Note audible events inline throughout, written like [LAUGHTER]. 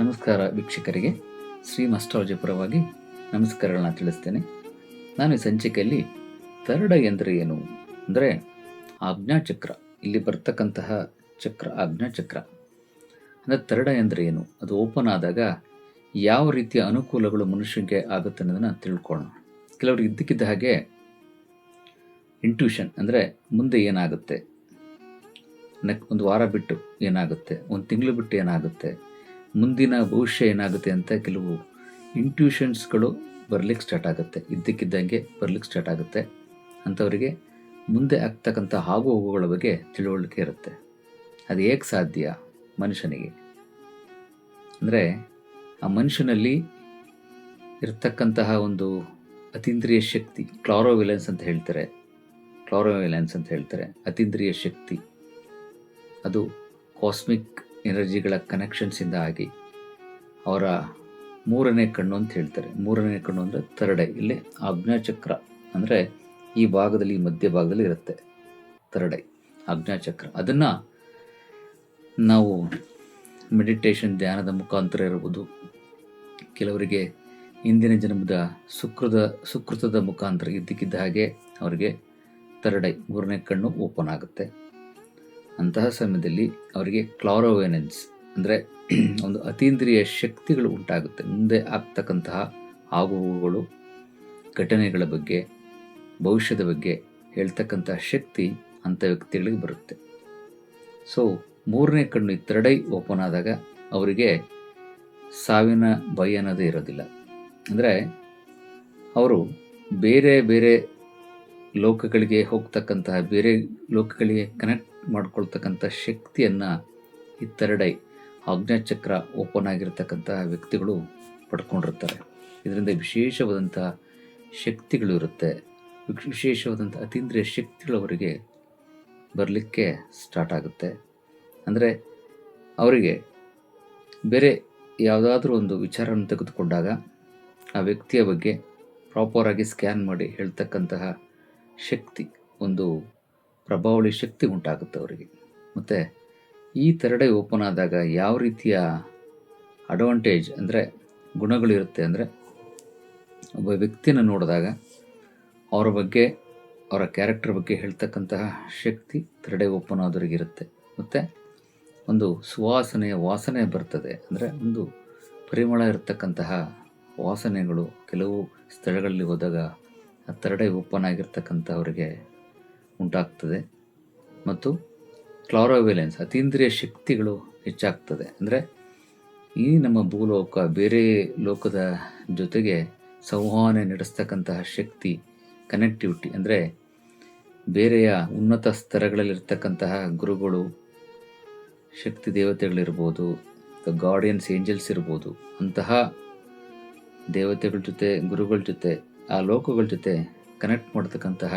ನಮಸ್ಕಾರ ವೀಕ್ಷಕರಿಗೆ. ಶ್ರೀ ಅಸ್ಟ್ರಾಲಜಿ ಪರವಾಗಿ ನಮಸ್ಕಾರಗಳನ್ನ ತಿಳಿಸ್ತೇನೆ. ನಾನು ಈ ಸಂಚಿಕೆಯಲ್ಲಿ ತರಡ ಎಂದರೆ ಏನು ಅಂದರೆ ಆಜ್ಞಾಚಕ್ರ, ಇಲ್ಲಿ ಬರ್ತಕ್ಕಂತಹ ಚಕ್ರ, ಆಜ್ಞಾಚಕ್ರ. ಅಂದರೆ ತರಡ ಎಂದರೆ ಏನು ಅದು ಓಪನ್ ಆದಾಗ ಯಾವ ರೀತಿಯ ಅನುಕೂಲಗಳು ಮನುಷ್ಯನಿಗೆ ಆಗುತ್ತೆ ಅನ್ನೋದನ್ನು ತಿಳ್ಕೊಳ್ಳೋಣ. ಕೆಲವರು ಇದ್ದಕ್ಕಿದ್ದ ಹಾಗೆ ಇಂಟ್ಯೂಷನ್ ಅಂದರೆ ಮುಂದೆ ಏನಾಗುತ್ತೆ? ನೆಕ್, ಒಂದು ವಾರ ಬಿಟ್ಟು ಏನಾಗುತ್ತೆ? ಒಂದು ತಿಂಗಳು ಬಿಟ್ಟು ಏನಾಗುತ್ತೆ? ಮುಂದಿನ ಭವಿಷ್ಯ ಏನಾಗುತ್ತೆ ಅಂತ ಕೆಲವು ಇಂಟ್ಯೂಷನ್ಸ್ಗಳು ಬರ್ಲಿಕ್ಕೆ ಸ್ಟಾರ್ಟ್ ಆಗುತ್ತೆ. ಇದ್ದಕ್ಕಿದ್ದಂಗೆ ಬರ್ಲಿಕ್ಕೆ ಸ್ಟಾರ್ಟ್ ಆಗುತ್ತೆ. ಅಂಥವರಿಗೆ ಮುಂದೆ ಆಗ್ತಕ್ಕಂಥ ಆಗು ಹೋಗುಗಳ ಬಗ್ಗೆ ತಿಳುವಳಿಕೆ ಇರುತ್ತೆ. ಅದು ಹೇಗೆ ಸಾಧ್ಯ ಮನುಷ್ಯನಿಗೆ? ಅಂದರೆ ಆ ಮನುಷ್ಯನಲ್ಲಿ ಇರತಕ್ಕಂತಹ ಒಂದು ಅತೀಂದ್ರಿಯ ಶಕ್ತಿ, ಕ್ಲಾರೋವಿಲೆನ್ಸ್ ಅಂತ ಹೇಳ್ತಾರೆ. ಕ್ಲಾರೋವಿಲೆನ್ಸ್ ಅಂತ ಹೇಳ್ತಾರೆ. ಅತೀಂದ್ರಿಯ ಶಕ್ತಿ. ಅದು ಕಾಸ್ಮಿಕ್ ಎನರ್ಜಿಗಳ ಕನೆಕ್ಷನ್ಸಿಂದ ಆಗಿ ಅವರ ಮೂರನೇ ಕಣ್ಣು ಅಂತ ಹೇಳ್ತಾರೆ. ಮೂರನೇ ಕಣ್ಣು ಅಂದರೆ ತರಡೆ, ಇಲ್ಲಿ ಆಜ್ಞಾಚಕ್ರ ಅಂದರೆ ಈ ಭಾಗದಲ್ಲಿ ಮಧ್ಯ ಭಾಗದಲ್ಲಿ ಇರುತ್ತೆ. ತರಡೆ, ಆಜ್ಞಾಚಕ್ರ. ಅದನ್ನು ನಾವು ಮೆಡಿಟೇಷನ್ ಧ್ಯಾನದ ಮುಖಾಂತರ ಇರಬಹುದು ಕೆಲವರಿಗೆ ಇಂದಿನ ಜನ್ಮದ ಸುಕೃತ ಸುಕೃತದ ಮುಖಾಂತರ ಇದ್ದಕ್ಕಿದ್ದ ಹಾಗೆ ಅವರಿಗೆ ತರಡೆ, ಮೂರನೇ ಕಣ್ಣು ಓಪನ್ ಆಗುತ್ತೆ. ಅಂತಹ ಸಮಯದಲ್ಲಿ ಅವರಿಗೆ ಕ್ಲಾರೋವೆನೆನ್ಸ್ ಅಂದರೆ [CLEARS THROAT] ಒಂದು ಅತೀಂದ್ರಿಯ ಶಕ್ತಿಗಳು ಉಂಟಾಗುತ್ತೆ. ಮುಂದೆ ಆಗ್ತಕ್ಕಂತಹ ಆಗುಹೋಗುಗಳು ಘಟನೆಗಳ ಬಗ್ಗೆ, ಭವಿಷ್ಯದ ಬಗ್ಗೆ ಹೇಳ್ತಕ್ಕಂತಹ ಶಕ್ತಿ ಅಂಥ ವ್ಯಕ್ತಿಗಳಿಗೆ ಬರುತ್ತೆ. ಸೊ ಮೂರನೇ ಕಣ್ಣು ಈ ತರಡೈ ಓಪನ್ ಆದಾಗ ಅವರಿಗೆ ಸಾವಿನ ಭಯ ಅನ್ನೋದೇ ಇರೋದಿಲ್ಲ. ಅಂದರೆ ಅವರು ಬೇರೆ ಬೇರೆ ಲೋಕಗಳಿಗೆ ಹೋಗ್ತಕ್ಕಂತಹ, ಬೇರೆ ಲೋಕಗಳಿಗೆ ಕನೆಕ್ಟ್ ಮಾಡ್ಕೊಳ್ತಕ್ಕಂಥ ಶಕ್ತಿಯನ್ನು ಈ ತರಡೈ ಆಜ್ಞಾಚಕ್ರ ಓಪನ್ ಆಗಿರ್ತಕ್ಕಂತಹ ವ್ಯಕ್ತಿಗಳು ಪಡ್ಕೊಂಡಿರ್ತಾರೆ. ಇದರಿಂದ ವಿಶೇಷವಾದಂಥ ಶಕ್ತಿಗಳು ಇರುತ್ತೆ. ವಿಶ್- ವಿಶೇಷವಾದಂಥ ಅತೀಂದ್ರಿಯ ಶಕ್ತಿಗಳು ಅವರಿಗೆ ಬರಲಿಕ್ಕೆ ಸ್ಟಾರ್ಟ್ ಆಗುತ್ತೆ. ಅಂದರೆ ಅವರಿಗೆ ಬೇರೆ ಯಾವುದಾದ್ರೂ ಒಂದು ವಿಚಾರವನ್ನು ತೆಗೆದುಕೊಂಡಾಗ ಆ ವ್ಯಕ್ತಿಯ ಬಗ್ಗೆ ಪ್ರಾಪರಾಗಿ ಸ್ಕ್ಯಾನ್ ಮಾಡಿ ಹೇಳ್ತಕ್ಕಂತಹ ಶಕ್ತಿ ಒಂದು ಪ್ರಭಾವಳಿ ಶಕ್ತಿ ಉಂಟಾಗುತ್ತೆ ಅವರಿಗೆ. ಮತ್ತು ಈ ತರಡೆ ಓಪನ್ ಆದಾಗ ಯಾವ ರೀತಿಯ ಅಡ್ವಾಂಟೇಜ್ ಅಂದರೆ ಗುಣಗಳಿರುತ್ತೆ ಅಂದರೆ ಒಬ್ಬ ವ್ಯಕ್ತಿನ ನೋಡಿದಾಗ ಅವರ ಬಗ್ಗೆ, ಅವರ ಕ್ಯಾರೆಕ್ಟರ್ ಬಗ್ಗೆ ಹೇಳ್ತಕ್ಕಂತಹ ಶಕ್ತಿ ತರಡೆ ಓಪನ್ ಆದವರಿಗೆ ಇರುತ್ತೆ. ಮತ್ತು ಒಂದು ಸುವಾಸನೆಯ ವಾಸನೆ ಬರ್ತದೆ ಅಂದರೆ ಒಂದು ಪರಿಮಳ ಇರತಕ್ಕಂತಹ ವಾಸನೆಗಳು ಕೆಲವು ಸ್ಥಳಗಳಲ್ಲಿ ಹೋದಾಗ ಆ ತರಡೆ ಓಪನ್ ಆಗಿರ್ತಕ್ಕಂಥವ್ರಿಗೆ ಉಂಟಾಗ್ತದೆ. ಮತ್ತು ಕ್ಲಾರೋವಿಲೆನ್ಸ್, ಅತೀಂದ್ರಿಯ ಶಕ್ತಿಗಳು ಹೆಚ್ಚಾಗ್ತದೆ. ಅಂದರೆ ಈ ನಮ್ಮ ಭೂಲೋಕ, ಬೇರೆ ಲೋಕದ ಜೊತೆಗೆ ಸಂವಹನ ನಡೆಸ್ತಕ್ಕಂತಹ ಶಕ್ತಿ ಕನೆಕ್ಟಿವಿಟಿ ಅಂದರೆ ಬೇರೆಯ ಉನ್ನತ ಸ್ತರಗಳಲ್ಲಿರ್ತಕ್ಕಂತಹ ಗುರುಗಳು, ಶಕ್ತಿ ದೇವತೆಗಳಿರ್ಬೋದು ದ ಗಾರ್ಡಿಯನ್ಸ್ ಏಂಜಲ್ಸ್ ಇರ್ಬೋದು, ಅಂತಹ ದೇವತೆಗಳ ಜೊತೆ, ಗುರುಗಳ ಜೊತೆ, ಆ ಲೋಕಗಳ ಜೊತೆ ಕನೆಕ್ಟ್ ಮಾಡ್ತಕ್ಕಂತಹ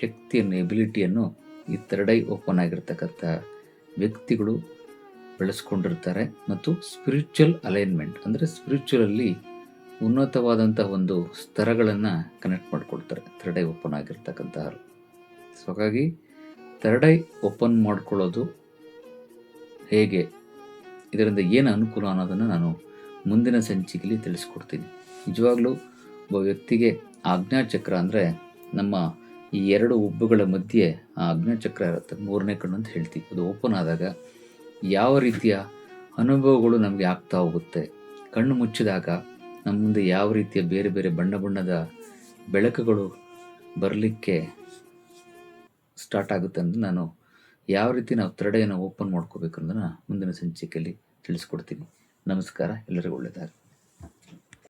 ಶಕ್ತಿಯನ್ನು ಎಬಿಲಿಟಿಯನ್ನು ಈ ತರಡೈ ಓಪನ್ ಆಗಿರ್ತಕ್ಕಂಥ ವ್ಯಕ್ತಿಗಳು ಬೆಳೆಸ್ಕೊಂಡಿರ್ತಾರೆ. ಮತ್ತು ಸ್ಪಿರಿಚುವಲ್ ಅಲೈನ್ಮೆಂಟ್ ಅಂದರೆ ಸ್ಪಿರಿಚುವಲಲ್ಲಿ ಉನ್ನತವಾದಂಥ ಒಂದು ಸ್ತರಗಳನ್ನು ಕನೆಕ್ಟ್ ಮಾಡ್ಕೊಳ್ತಾರೆ ತರಡೈ ಓಪನ್ ಆಗಿರ್ತಕ್ಕಂತಹ ಸೊ ಹಾಗಾಗಿ ತರಡೈ ಓಪನ್ ಮಾಡ್ಕೊಳ್ಳೋದು ಹೇಗೆ? ಇದರಿಂದ ಏನು ಅನುಕೂಲ ಅನ್ನೋದನ್ನು ನಾನು ಮುಂದಿನ ಸಂಚಿಕೆಯಲ್ಲಿ ತಿಳಿಸ್ಕೊಡ್ತೀನಿ. ನಿಜವಾಗ್ಲೂ ಒಬ್ಬ ವ್ಯಕ್ತಿಗೆ ಆಜ್ಞಾಚಕ್ರ ಅಂದರೆ ನಮ್ಮ ಈ ಎರಡು ಉಬ್ಬುಗಳ ಮಧ್ಯೆ ಆ ಅಗ್ನಚಕ್ರ ಇರುತ್ತೆ. ಮೂರನೇ ಕಣ್ಣು ಅಂತ ಹೇಳ್ತೀವಿ. ಅದು ಓಪನ್ ಆದಾಗ ಯಾವ ರೀತಿಯ ಅನುಭವಗಳು ನಮಗೆ ಆಗ್ತಾ ಹೋಗುತ್ತೆ. ಕಣ್ಣು ಮುಚ್ಚಿದಾಗ ನಮ್ಮ ಮುಂದೆ ಯಾವ ರೀತಿಯ ಬೇರೆ ಬೇರೆ ಬಣ್ಣ ಬಣ್ಣದ ಬೆಳಕುಗಳು ಬರಲಿಕ್ಕೆ ಸ್ಟಾರ್ಟ್ ಆಗುತ್ತೆ ಅಂತ ನಾನು ಯಾವ ರೀತಿ ನಾವು ತರಡೆಯನ್ನು ಓಪನ್ ಮಾಡ್ಕೋಬೇಕು ಅಂತ ಮುಂದಿನ ಸಂಚಿಕೆಯಲ್ಲಿ ತಿಳಿಸ್ಕೊಡ್ತೀನಿ. ನಮಸ್ಕಾರ. ಎಲ್ಲರಿಗೂ ಒಳ್ಳೆಯದಾಗಲಿ